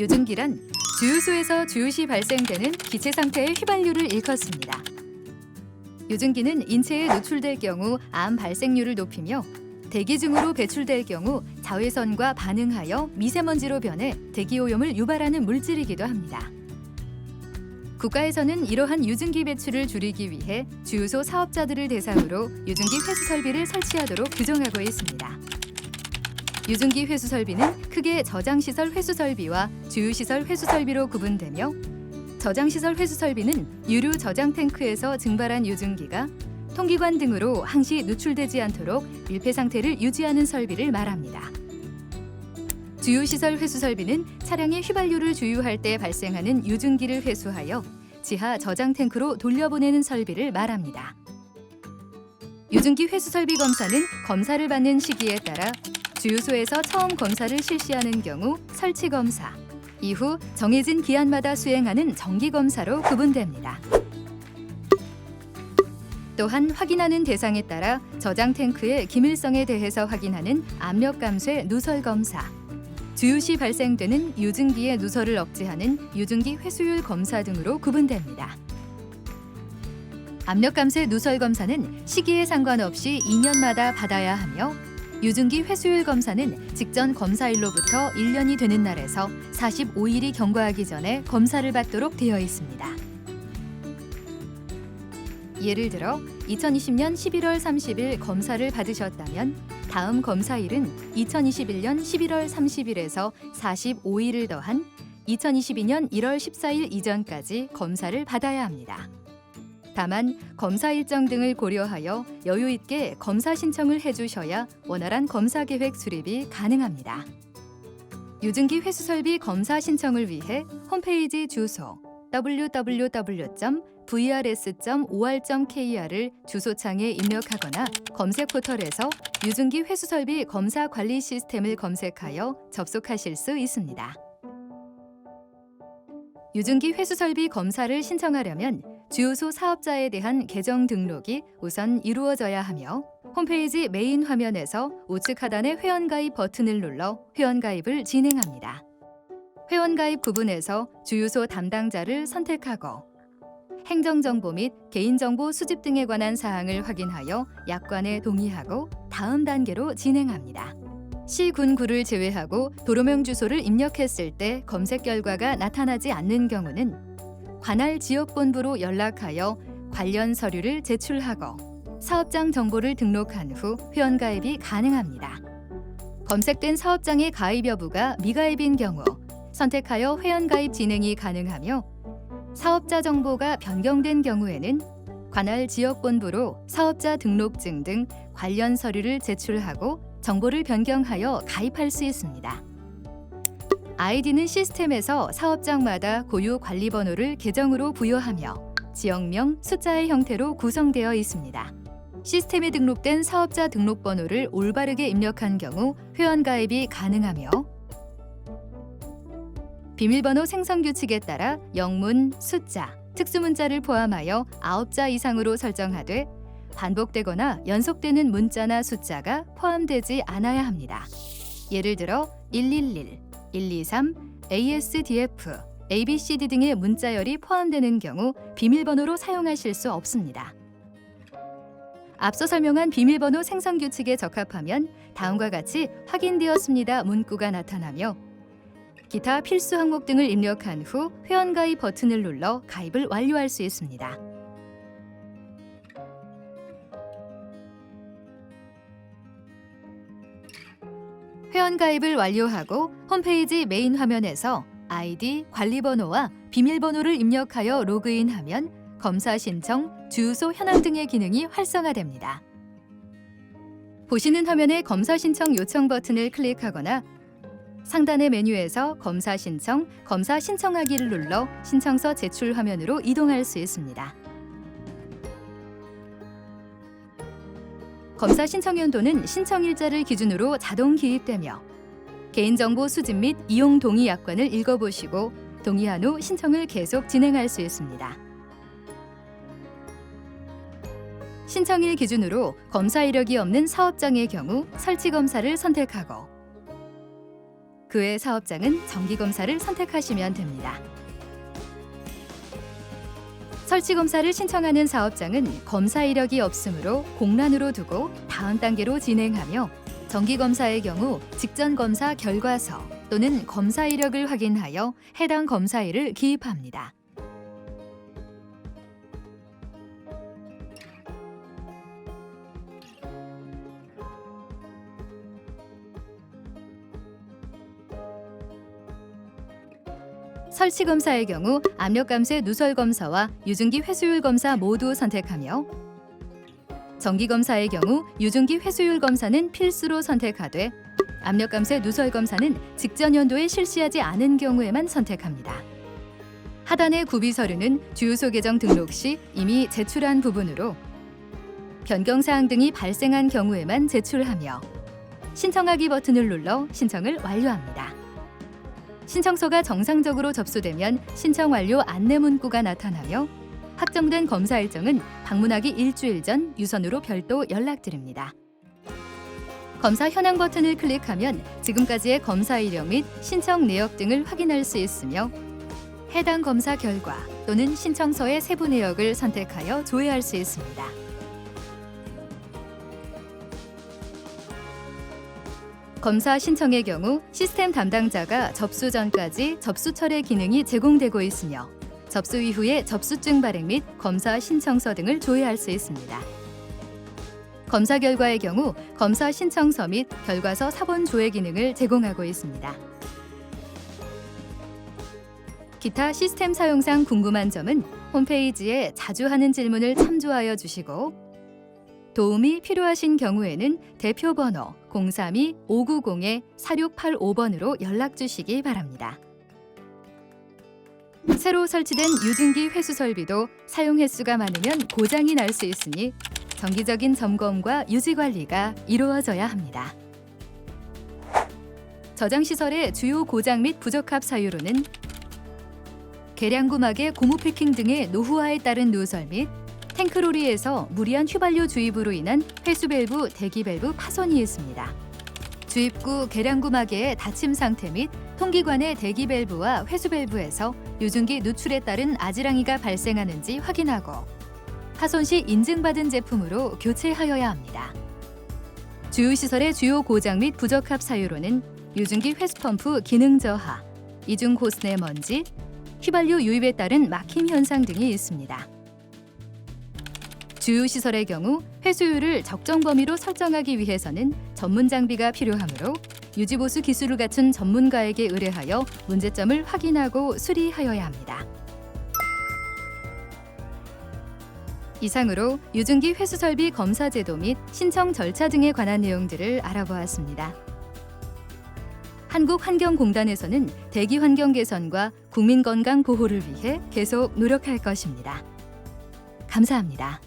유증기란 주유소에서 주유시 발생되는 기체 상태의 휘발유를 일컫습니다. 유증기는 인체에 노출될 경우 암 발생률을 높이며 대기 중으로 배출될 경우 자외선과 반응하여 미세먼지로 변해 대기 오염을 유발하는 물질이기도 합니다. 국가에서는 이러한 유증기 배출을 줄이기 위해 주유소 사업자들을 대상으로 유증기 회수 설비를 설치하도록 규정하고 있습니다. 유증기 회수 설비는 크게 저장 시설 회수 설비와 주유 시설 회수 설비로 구분되며 저장 시설 회수 설비는 유류 저장 탱크에서 증발한 유증기가 통기관 등으로 항시 누출되지 않도록 밀폐 상태를 유지하는 설비를 말합니다. 주유 시설 회수 설비는 차량의 휘발유를 주유할 때 발생하는 유증기를 회수하여 지하 저장 탱크로 돌려보내는 설비를 말합니다. 유증기 회수 설비 검사는 검사를 받는 시기에 따라 주유소에서 처음 검사를 실시하는 경우 설치 검사, 이후 정해진 기한마다 수행하는 정기 검사로 구분됩니다. 또한 확인하는 대상에 따라 저장 탱크의 기밀성에 대해서 확인하는 압력 감쇄 누설 검사, 주유 시 발생되는 유증기의 누설을 억제하는 유증기 회수율 검사 등으로 구분됩니다. 압력 감쇄 누설 검사는 시기에 상관없이 2년마다 받아야 하며 유증기 회수율 검사는 직전 검사일로부터 1년이 되는 날에서 45일이 경과하기 전에 검사를 받도록 되어 있습니다. 예를 들어 2020년 11월 30일 검사를 받으셨다면 다음 검사일은 2021년 11월 30일에서 45일을 더한 2022년 1월 14일 이전까지 검사를 받아야 합니다. 다만 검사 일정 등을 고려하여 여유 있게 검사 신청을 해주셔야 원활한 검사 계획 수립이 가능합니다. 유증기 회수 설비 검사 신청을 위해 홈페이지 주소 www.vrs.or.kr을 주소창에 입력하거나 검색 포털에서 유증기 회수 설비 검사 관리 시스템을 검색하여 접속하실 수 있습니다. 유증기 회수 설비 검사를 신청하려면 주유소 사업자에 대한 계정 등록이 우선 이루어져야 하며 홈페이지 메인 화면에서 우측 하단의 회원가입 버튼을 눌러 회원가입을 진행합니다. 회원가입 부분에서 주유소 담당자를 선택하고 행정정보 및 개인정보 수집 등에 관한 사항을 확인하여 약관에 동의하고 다음 단계로 진행합니다. 시군구를 제외하고 도로명 주소를 입력했을 때 검색 결과가 나타나지 않는 경우는 관할 지역본부로 연락하여 관련 서류를 제출하고 사업장 정보를 등록한 후 회원가입이 가능합니다. 검색된 사업장의 가입 여부가 미가입인 경우 선택하여 회원가입 진행이 가능하며 사업자 정보가 변경된 경우에는 관할 지역본부로 사업자 등록증 등 관련 서류를 제출하고 정보를 변경하여 가입할 수 있습니다. 아이디는 시스템에서 사업장마다 고유 관리 번호를 계정으로 부여하며 지역명, 숫자의 형태로 구성되어 있습니다. 시스템에 등록된 사업자 등록번호를 올바르게 입력한 경우 회원 가입이 가능하며 비밀번호 생성 규칙에 따라 영문, 숫자, 특수문자를 포함하여 9자 이상으로 설정하되 반복되거나 연속되는 문자나 숫자가 포함되지 않아야 합니다. 예를 들어 111, 123, ASDF, ABCD 등의 문자열이 포함되는 경우 비밀번호로 사용하실 수 없습니다. 앞서 설명한 비밀번호 생성 규칙에 적합하면 다음과 같이 확인되었습니다 문구가 나타나며 기타 필수 항목 등을 입력한 후 회원가입 버튼을 눌러 가입을 완료할 수 있습니다. 회원 가입을 완료하고 홈페이지 메인 화면에서 아이디, 관리번호와 비밀번호를 입력하여 로그인하면 검사 신청, 주유소 현황 등의 기능이 활성화됩니다. 보시는 화면의 검사 신청 요청 버튼을 클릭하거나 상단의 메뉴에서 검사 신청, 검사 신청하기를 눌러 신청서 제출 화면으로 이동할 수 있습니다. 검사 신청 연도는 신청 일자를 기준으로 자동 기입되며 개인정보 수집 및 이용 동의 약관을 읽어보시고 동의한 후 신청을 계속 진행할 수 있습니다. 신청일 기준으로 검사 이력이 없는 사업장의 경우 설치 검사를 선택하고 그외 사업장은 정기 검사를 선택하시면 됩니다. 설치 검사를 신청하는 사업장은 검사 이력이 없으므로 공란으로 두고 다음 단계로 진행하며 정기 검사의 경우 직전 검사 결과서 또는 검사 이력을 확인하여 해당 검사일을 기입합니다. 설치 검사의 경우 압력 감쇄 누설 검사와 유증기 회수율 검사 모두 선택하며 정기 검사의 경우 유증기 회수율 검사는 필수로 선택하되 압력 감쇄 누설 검사는 직전 연도에 실시하지 않은 경우에만 선택합니다. 하단의 구비 서류는 주유소 계정 등록 시 이미 제출한 부분으로 변경 사항 등이 발생한 경우에만 제출하며 신청하기 버튼을 눌러 신청을 완료합니다. 신청서가 정상적으로 접수되면 신청 완료 안내 문구가 나타나며 확정된 검사 일정은 방문하기 일주일 전 유선으로 별도 연락드립니다. 검사 현황 버튼을 클릭하면 지금까지의 검사 이력 및 신청 내역 등을 확인할 수 있으며 해당 검사 결과 또는 신청서의 세부 내역을 선택하여 조회할 수 있습니다. 검사 신청의 경우 시스템 담당자가 접수 전까지 접수 철회 기능이 제공되고 있으며 접수 이후에 접수증 발행 및 검사 신청서 등을 조회할 수 있습니다. 검사 결과의 경우 검사 신청서 및 결과서 사본 조회 기능을 제공하고 있습니다. 기타 시스템 사용상 궁금한 점은 홈페이지에 자주 하는 질문을 참조하여 주시고 도움이 필요하신 경우에는 대표 번호 032-590-4685번으로 연락 주시기 바랍니다. 새로 설치된 유증기 회수 설비도 사용 횟수가 많으면 고장이 날 수 있으니 정기적인 점검과 유지 관리가 이루어져야 합니다. 저장 시설의 주요 고장 및 부적합 사유로는 계량구막의 고무 패킹 등의 노후화에 따른 누설 및 탱크로리에서 무리한 휘발유 주입으로 인한 회수 밸브 대기 밸브 파손이 있습니다. 주입구 계량구 마개의 닫힘 상태 및 통기관의 대기 밸브와 회수 밸브에서 유증기 누출에 따른 아지랑이가 발생하는지 확인하고 파손 시 인증받은 제품으로 교체하여야 합니다. 주요 시설의 주요 고장 및 부적합 사유로는 유증기 회수 펌프 기능 저하, 이중 고스내 먼지, 휘발유 유입에 따른 막힘 현상 등이 있습니다. 주요 시설의 경우 회수율을 적정 범위로 설정하기 위해서는 전문 장비가 필요하므로 유지보수 기술을 갖춘 전문가에게 의뢰하여 문제점을 확인하고 수리하여야 합니다. 이상으로 유증기 회수 설비 검사 제도 및 신청 절차 등에 관한 내용들을 알아보았습니다. 한국환경공단에서는 대기 환경 개선과 국민 건강 보호를 위해 계속 노력할 것입니다. 감사합니다.